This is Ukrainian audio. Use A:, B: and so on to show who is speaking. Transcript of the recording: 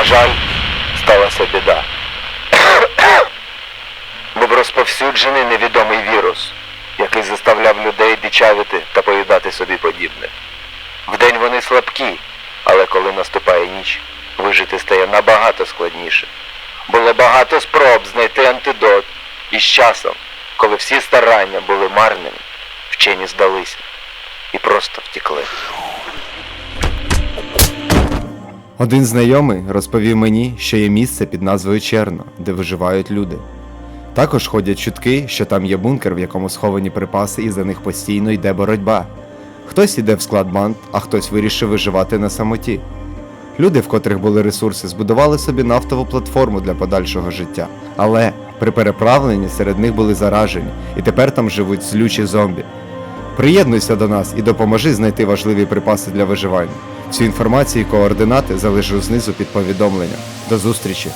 A: На жаль, сталася біда. Був розповсюджений невідомий вірус, який заставляв людей дичавити та поїдати собі подібне. Вдень вони слабкі, але коли наступає ніч, вижити стає набагато складніше. Було багато спроб знайти антидот, і з часом, коли всі старання були марними, вчені здалися і просто втекли.
B: Один знайомий розповів мені, що є місце під назвою Черно, де виживають люди. Також ходять чутки, що там є бункер, в якому сховані припаси, і за них постійно йде боротьба. Хтось іде в склад банд, а хтось вирішив виживати на самоті. Люди, в котрих були ресурси, збудували собі нафтову платформу для подальшого життя. Але при переправленні серед них були заражені, і тепер там живуть злючі зомбі. Приєднуйся до нас і допоможи знайти важливі припаси для виживання. Всю інформацію і координати залишу знизу під повідомленням. До зустрічі!